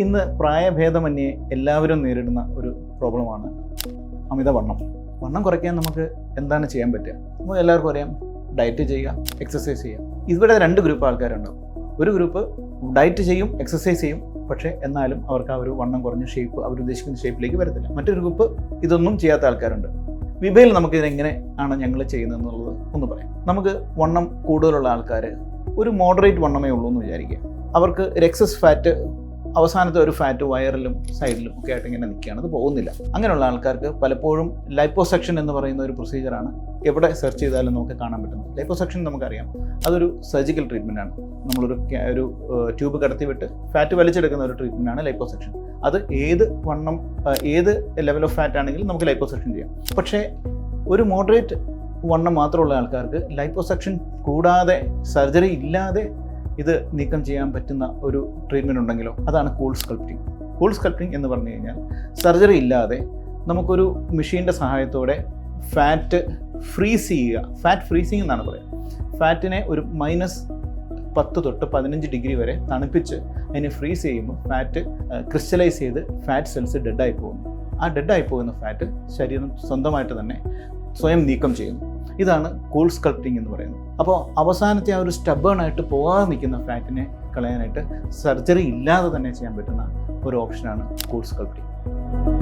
ഇന്ന് പ്രായഭേദമന്യേ എല്ലാവരും നേരിടുന്ന ഒരു പ്രോബ്ലമാണ് അമിതവണ്ണം. വണ്ണം കുറയ്ക്കാൻ നമുക്ക് എന്താണ് ചെയ്യാൻ പറ്റുക? നമുക്ക് എല്ലാവർക്കും അറിയാം ഡയറ്റ് ചെയ്യുക എക്സസൈസ് ചെയ്യുക. ഇവിടെ രണ്ട് ഗ്രൂപ്പ് ആൾക്കാരുണ്ടാവും ഒരു ഗ്രൂപ്പ് ഡയറ്റ് ചെയ്യും എക്സസൈസ് ചെയ്യും പക്ഷേ എന്നാലും അവർക്ക് ആ ഒരു വണ്ണം കുറഞ്ഞ ഷേപ്പ് അവർ ഉദ്ദേശിക്കുന്ന ഷേപ്പിലേക്ക് വരത്തില്ല. മറ്റൊരു ഗ്രൂപ്പ് ഇതൊന്നും ചെയ്യാത്ത ആൾക്കാരുണ്ട്. വിബയിൽ നമുക്ക് ഇതെങ്ങനെ ആണ് ഞങ്ങൾ ചെയ്യുന്നത് എന്നുള്ളത് ഒന്ന് പറയാം. നമുക്ക് വണ്ണം കൂടുതലുള്ള ആൾക്കാർ ഒരു മോഡറേറ്റ് വണ്ണമേ ഉള്ളൂ എന്ന് വിചാരിക്കുക. അവർക്ക് ഒരു എക്സസ് ഫാറ്റ് അവസാനത്തെ ഒരു ഫാറ്റ് വയറിലും സൈഡിലും ഒക്കെ ആയിട്ട് ഇങ്ങനെ നിൽക്കുകയാണ്. അത് പോകുന്നില്ല. അങ്ങനെയുള്ള ആൾക്കാർക്ക് പലപ്പോഴും ലൈപ്പോസെക്ഷൻ എന്ന് പറയുന്ന ഒരു പ്രൊസീജിയറാണ് എവിടെ സെർച്ച് ചെയ്താലും നമുക്ക് കാണാൻ പറ്റുന്നത്. ലൈപ്പോസെക്ഷൻ നമുക്കറിയാം. അതൊരു സർജിക്കൽ ട്രീറ്റ്മെന്റ് ആണ്. നമ്മളൊരു ഒരു ട്യൂബ് കടത്തിവിട്ട് ഫാറ്റ് വലിച്ചെടുക്കുന്ന ഒരു ട്രീറ്റ്മെന്റ് ആണ് ലൈപ്പോസെക്ഷൻ അത് ഏത് വണ്ണം ഏത് ലെവൽ ഓഫ് ഫാറ്റ് ആണെങ്കിലും നമുക്ക് ലൈപ്പോസെക്ഷൻ ചെയ്യാം. പക്ഷേ ഒരു മോഡറേറ്റ് വണ്ണം മാത്രമുള്ള ആൾക്കാർക്ക് ലൈപ്പോസെക്ഷൻ കൂടാതെ സർജറി ഇല്ലാതെ ഇത് നീക്കം ചെയ്യാൻ പറ്റുന്ന ഒരു ട്രീറ്റ്മെന്റ് ഉണ്ടെങ്കിലോ അതാണ് കൂൾ സ്കൾപ്റ്റിംഗ് കൂൾ സ്കൾപ്റ്റിംഗ് എന്ന് പറഞ്ഞു കഴിഞ്ഞാൽ സർജറി ഇല്ലാതെ നമുക്കൊരു മെഷീന്റെ സഹായത്തോടെ ഫാറ്റ് ഫ്രീസ് ചെയ്യുക. ഫാറ്റ് ഫ്രീസിങ് എന്നാണ് പറയുക ഫാറ്റിനെ ഒരു മൈനസ് പത്ത് തൊട്ട് പതിനഞ്ച് ഡിഗ്രി വരെ തണുപ്പിച്ച് അതിനെ ഫ്രീസ് ചെയ്യുമ്പോൾ ഫാറ്റ് ക്രിസ്റ്റലൈസ് ചെയ്ത് ഫാറ്റ് സെൽസ് ഡെഡായി പോകുന്നു. ആ ഡെഡായി പോകുന്ന ഫാറ്റ് ശരീരം സ്വന്തമായിട്ട് തന്നെ സ്വയം നീക്കം ചെയ്യുന്നു. ഇതാണ് കൂൾ സ്കൾപ്റ്റിംഗ് എന്ന് പറയുന്നത്. അപ്പോൾ അവസാനത്തെ ആ ഒരു സ്റ്റബേണായിട്ട് പോകാതെ നിൽക്കുന്ന ഫാറ്റിനെ കളയാനായിട്ട് സർജറി ഇല്ലാതെ തന്നെ ചെയ്യാൻ പറ്റുന്ന ഒരു ഓപ്ഷനാണ് കൂൾ സ്കൾപ്റ്റിംഗ്